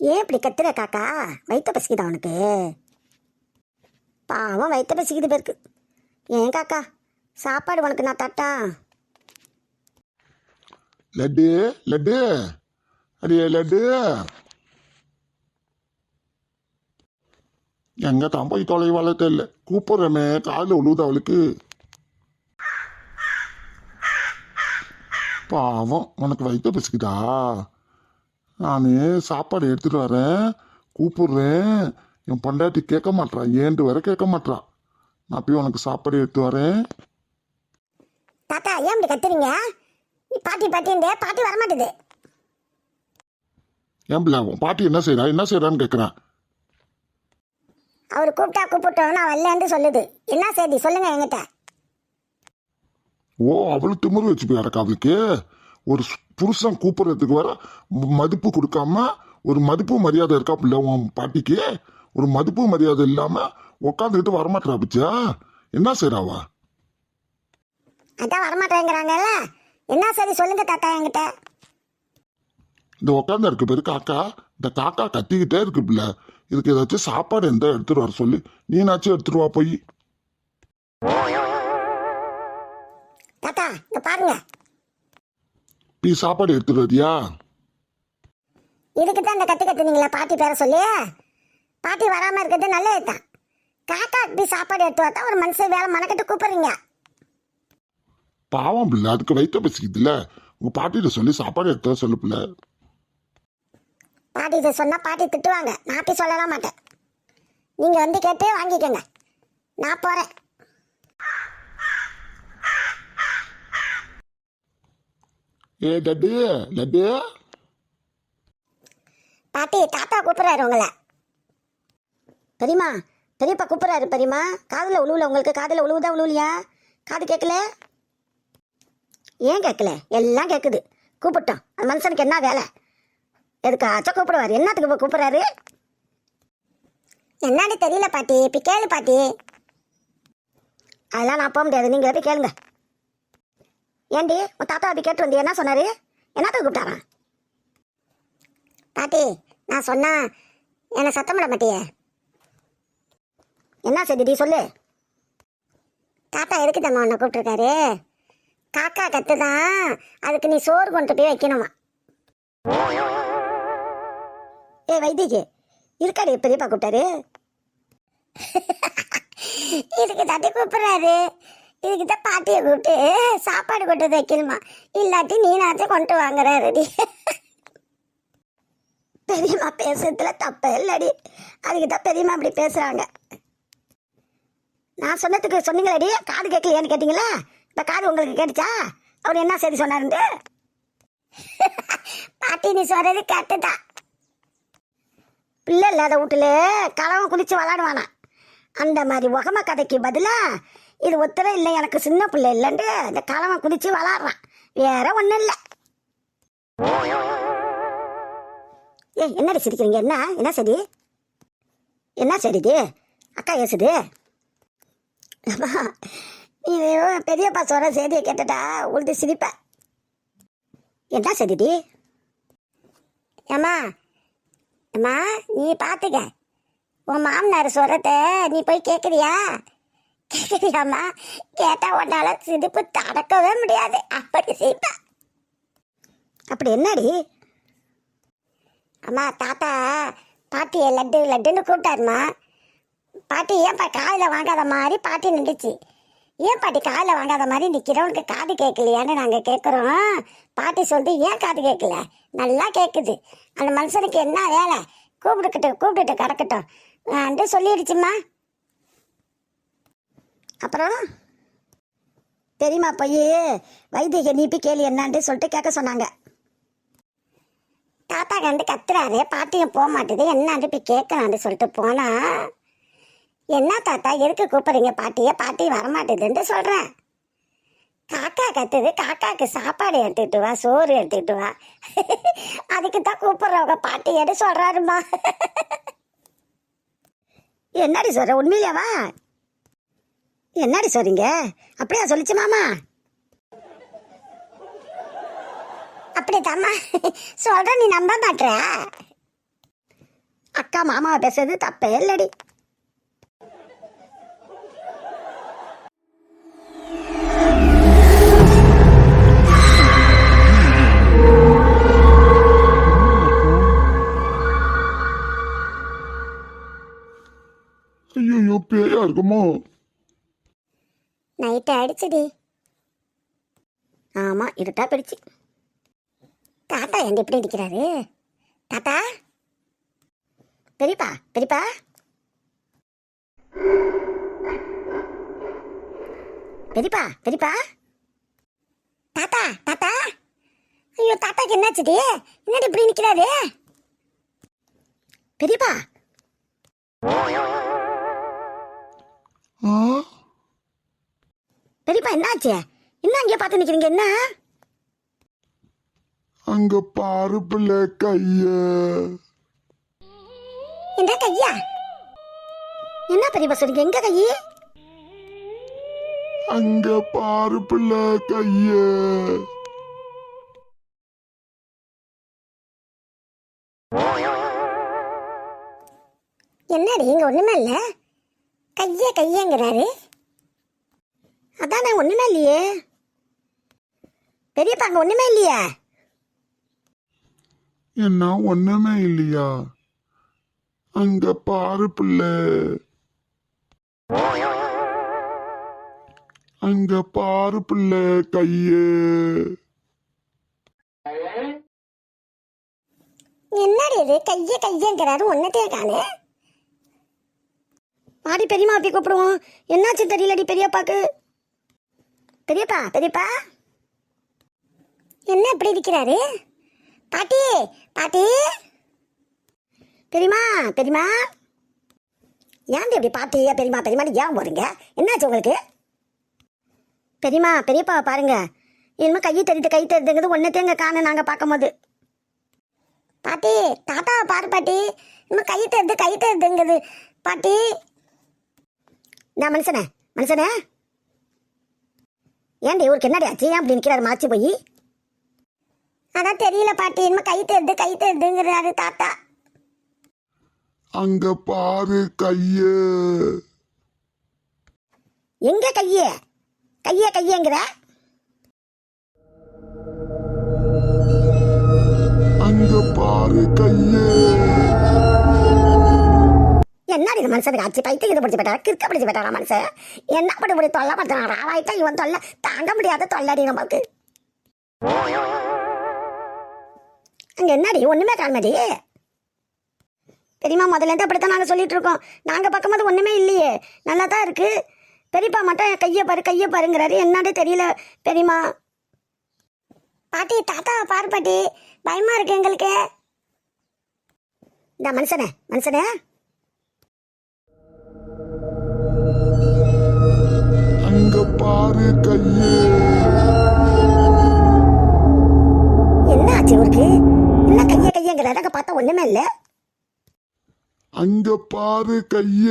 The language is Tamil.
ஏன் இப்படி கத்துற காக்கா? வயிற்ற பசிக்குதா அவனுக்கு பாவம் வயிற்ற பசிக்குது பேருக்கு. ஏன் காக்கா? சாப்பாடு உனக்கு நான் தட்டா லட்டு லட்டு. அடியே லட்டு. எங்க தான் போய் தொலைவாள தெரியல கூப்பிடுறமே காலில் உழுவுது அவளுக்கு. பாவம் உனக்கு வயிற்று பசிக்குதா? நான் சாப்பாடு எடுத்துட்டு வரேன் கூப்பிடுறேன். என் பொண்டாட்டி கேட்க மாட்றா ஏன்ட்டு வர கேட்க மாட்றா. நான் போய் உனக்கு சாப்பாடு எடுத்து வரேன். தாத்தா ஏன் இப்படி கத்துறீங்க? நீ பாட்டி பாட்டின்றே பாட்டி வரமாட்டுது. ஏன் பிள்ளை உன் பாட்டி என்ன செய்றா? என்ன செய்றான்னு கேட்குறேன் அவர் கூப்பிட்டா கூப்பிட்டோம் நான் வரலன்னு சொல்லுது. என்ன செய்தி? சொல்லுங்க என்கிட்ட. ஓ அவளுக்கு திமிரு வச்சு போய் அவளுக்கு. ஒரு புருஷன் கூப்பிடுறதுக்கு வர மதிப்பு கொடுக்காம ஒரு மதிப்பு மரியாதை இருக்கா பிள்ளை உன் பாட்டிக்கு? ஒரு மதிப்பு மரியாதை இல்லாம உட்காந்துக்கிட்டு வரமாட்டா பிச்சா. என்ன செய்றாவா அதான் வரமாட்டேங்கிறாங்கல்ல. என்ன சரி சொல்லுங்க தாத்தா என்கிட்ட. இந்த உட்காந்து இருக்க பேரு காக்கா. இந்த காக்கா கத்திக்கிட்டே இருக்கு பிள்ளை. இதுக்கு ஏதாச்சும் சாப்பாடு எந்த எடுத்துட்டு வர சொல்லி. நீனாச்சும் எடுத்துட்டு வா போய். நீ சாப்பாடு எடுத்துட்டு வரியா இதுக்கு தான் இந்த கத்து கத்துனீங்களா? பாட்டி பேர சொல்லி. பாட்டி வராம இருக்கிறது நல்லது தான் காக்கா இப்படி சாப்பாடு எடுத்து வரத்தா ஒரு மனுஷன் வேலை மனக்கட்டு கூப்பிடுறீங்க. பாவம் பிள்ளை அதுக்கு வயிற்று பசிக்குதுல்ல. உங்க பாட்டிகிட்ட சொல்லி சாப்பாடு எடுத்து சொல்லு பிள்ளை. பாட்டி இதை சொன்னா பாட்டி திட்டுவாங்க. நான் அப்படி சொல்லலாம் மாட்டேன். நீங்க வந்து கேட்டு வாங்கிக்கோங்க. நான் போறேன். ஏ லட்டு லட்டு பாட்டி தாத்தா கூப்பிடுறாரு உங்களை. பெரியம்மா பெரியப்பா கூப்பிடுறாரு பெரியம்மா. காதில் உழுவுல உங்களுக்கு? காதில் உழுவுதா உழுவுலையா? காது கேட்கல? ஏன் கேட்கல? எல்லாம் கேட்குது. கூப்பிட்டோம். அந்த மனுஷனுக்கு என்ன வேலை? எதுக்காச்சும் கூப்பிடுவாரு? என்னத்துக்கு இப்போ கூப்பிட்றாரு? என்னன்னு தெரியல பாட்டி. இப்போ கேளு பாட்டி. அதெல்லாம் நான் போக முடியாது. நீங்கள் போய் கேளுங்க. ஏண்டி உன் தாத்தா அப்படி கேட்டு வந்து என்ன சொன்னாரு? என்னத்துக்கு கூப்பிட்டாரான் பாட்டி நான் சொன்னா என்னை சத்தம் விட மாட்டியே. என்ன செய்தி சொல்லு. தாத்தா எதுக்கு தம்மா உன்னை கூப்பிட்டுருக்காரு? காக்கா கத்துதான் அதுக்கு நீ சோறு கொண்டு போய் வைக்கணுமா? ஏ வைத்திக்கு இருக்காடி பெரியப்பா கூப்பிட்டாரு. இதுக்கு தட்டி கூப்பிடுறாரு. இதுக்கு தான் பாட்டியை கூப்பிட்டு சாப்பாடு கொண்டு வைக்கணுமா? இல்லாட்டி நீனாச்சும் கொண்டு வாங்குறாருடி பெரியம்மா பேசுறதுல தப்பே இல்லடி. அதுக்கு தான் பெரியம்மா அப்படி பேசுறாங்க. நான் சொன்னதுக்கு சொன்னீங்களடி காது கேட்கலையான்னு கேட்டீங்களா? இப்போ காது உங்களுக்கு கேட்டுச்சா? அவர் என்ன சரி சொன்னாருண்டு பாட்டி நீ சொல்றது கரெக்டுதான் பிள்ளை இல்லாத வீட்டுல களவன் குளிச்சு விளாடுவானா. அந்த மாதிரி உகம கதைக்கு பதிலாக இது ஒத்தரை இல்லை எனக்கு சின்ன பிள்ளை இல்லைன்ட்டு இந்த களவன் குளிச்சு விளாடுறான் வேற ஒன்றும் இல்லை. ஏ என்னடி சிரிக்கிறீங்க? என்ன? என்ன சரி என்ன சரி இது? அக்கா ஏசுது அப்பா நீ பெரியப்பா சொல்கிற செய்தியை கேட்டுட்டா உளுந்து சிரிப்ப. என்ன சரிடி ஏம்மா அம்மா நீ பார்த்துக்க உன் மாமனார் சொல்கிறத நீ போய் கேட்குறியா கேட்குறியாம்மா கேட்டால் உன்னால சிரிப்பு தடக்கவே முடியாது. அப்படி சிரிப்ப. அப்படி என்னடி? அம்மா தாத்தா பாட்டியை லட்டு லட்டுன்னு கூப்பிட்டாருமா. பாட்டி ஏன்பா காதில் வாங்காத மாதிரி பாட்டி நின்றுச்சு. ஏன் பாட்டி காதில் வாங்காத மாதிரி நிற்கிறவனுக்கு காது கேட்கலையான்னு நாங்கள் கேட்குறோம் பாட்டி சொல்லி ஏன் காது கேட்கல? நல்லா கேட்குது அந்த மனுஷனுக்கு என்ன வேலை? கூப்பிட்டுக்கிட்டு கூப்பிட்டுட்டு கிடக்கட்டும். வந்து சொல்லிடுச்சுமா அப்புறம்? பெரியம்மா போய் வைத்திய நீப்பி கேள்வி என்னான்ட்டு சொல்லிட்டு கேட்க சொன்னாங்க. தாத்தா கண்டு கத்துறாரு பாட்டியும் போக மாட்டேது என்னான்னு போய் கேட்கலான்னு சொல்லிட்டு போனா என்ன தாத்தா எதுக்கு கூப்பிடுறீங்க பாட்டியை? பாட்டி வரமாட்டேதுன்ட்டு சொல்கிறேன் காக்கா கத்துது காக்காக்கு சாப்பாடு எடுத்துக்கிட்டு வா சோறு எடுத்துக்கிட்டு வா. அதுக்கு தான் கூப்பிட்றவங்க பாட்டி எடு சொல்கிறாருமா என்னடி சொல்கிற உண்மையிலவா? என்னடி சொல்றீங்க? அப்படியா சொல்லிச்சு மாமா. அப்படித்தாம்மா சொல்ற நீ நம்ப மாட்டுற அக்கா மாமாவை பேசுறது தப்பே இல்லடி. ஐயோ பேயா இருக்குமோ? நைட்டு அடிச்சுடி. ஆமாம் இருட்டா பிடிச்சி தாத்தா எங்க எப்படி இருக்கிறாரு தாத்தா? பெரியப்பா பெரியப்பா? பெரியப்பா பெரியப்பா? தாத்தா தாத்தா? ஐயோ தாத்தாக்கு என்னாச்சுடி? என்னடி இப்படி நிற்கிறாரு பெரியப்பா? ஆ? பெரியப்பா என்னாச்சு? என்ன அங்கேயே பார்த்து நிக்கிறீங்க? என்ன? அங்க பாரு பிள்ளை கைய. இந்த கையா? என்ன பெரியப்பா சொல்றீங்க? எங்க கையே அங்க பாரு பிள்ளை கைய. என்னடி இங்க ஒண்ணுமே இல்ல. கைய கையங்கிறாரு. அதானே ஒண்ணுமே இல்லையே. பெரியப்பா அங்க ஒண்ணுமே இல்லையே. என்ன ஒண்ணுமே இல்லையா? அங்க பாரு பிள்ளை. அங்க பாரு பிள்ளை கையே. என்னடி இது? கைய கையங்கிறாரு ஒன்னதே காணு பாடி பெரியம்மா அப்படி கூப்பிடுவோம். என்னாச்சு தெரியலடி பெரியப்பாக்கு? பெரியப்பா பெரியப்பா. என்ன இப்படி இருக்கிறாரு? பாட்டி பாட்டி. பெரியமா பெரியமா ஏன் இப்படி பாட்டியா பெரியமா பெரியம்மா ஏன் போறீங்க என்னாச்சு உங்களுக்கு? பெரியமா பெரியப்பா பாருங்க. இனிமே கையை தெரியுது கை தெரியுதுங்கிறது ஒன்னத்தையும் இங்கே காண நாங்கள் பார்க்கும்போது. பாட்டி தாத்தாவை பாரு பாட்டி. இன்னும் கை தருது கை தருதுங்குது பாட்டி. நான் மனுஷனே மனுஷனே. ஏன்டி இவருக்கு என்னடி ஆச்சு? ஏன் அப்படி நிற்கிறாரு மாச்சு போய்? அதான் தெரியல பாட்டி. இனிமே கை தருது கை தருதுங்கிறாரு தாத்தா. அங்க பாரு கைய. எங்க கைய? கைய கையங்கிற? அங்க பாரு கைய. என்னடி இது மனுஷனுக்கு ஆச்சு பைத்து இது பிடிச்சி போயிட்டாரா. கிறுக்க பிடிச்சி போயிட்டாரா மனுஷன்? என்ன பண்ணி இப்படி தொல்லை பண்ணுறான் ராவாயிட்டா இவன் தொல்லை. தாங்க முடியாத தொல்லடி நமக்கு அங்கே என்னடி? ஒன்றுமே காண்மடி. பெரியம்மா முதல்ல இருந்து அப்படித்தான் நாங்கள் சொல்லிட்டு இருக்கோம். நாங்கள் பார்க்கும்போது ஒன்றுமே இல்லையே. நல்லா தான் இருக்கு. பெரியப்பா மட்டும் கையை பாரு கையை பாருங்கிறாரு. என்னன்னு தெரியல பெரியம்மா. பாட்டி தாத்தா பாரு பாட்டி பயமா இருக்கு எங்களுக்கு. இந்த மனுஷனே மனுஷனே. பாரு கைய. என்ன ஆச்சு இவருக்கு என்ன கைய கையங்கிறாரு அங்க பார்த்தா ஒண்ணுமே இல்ல. அங்க பாரு கைய.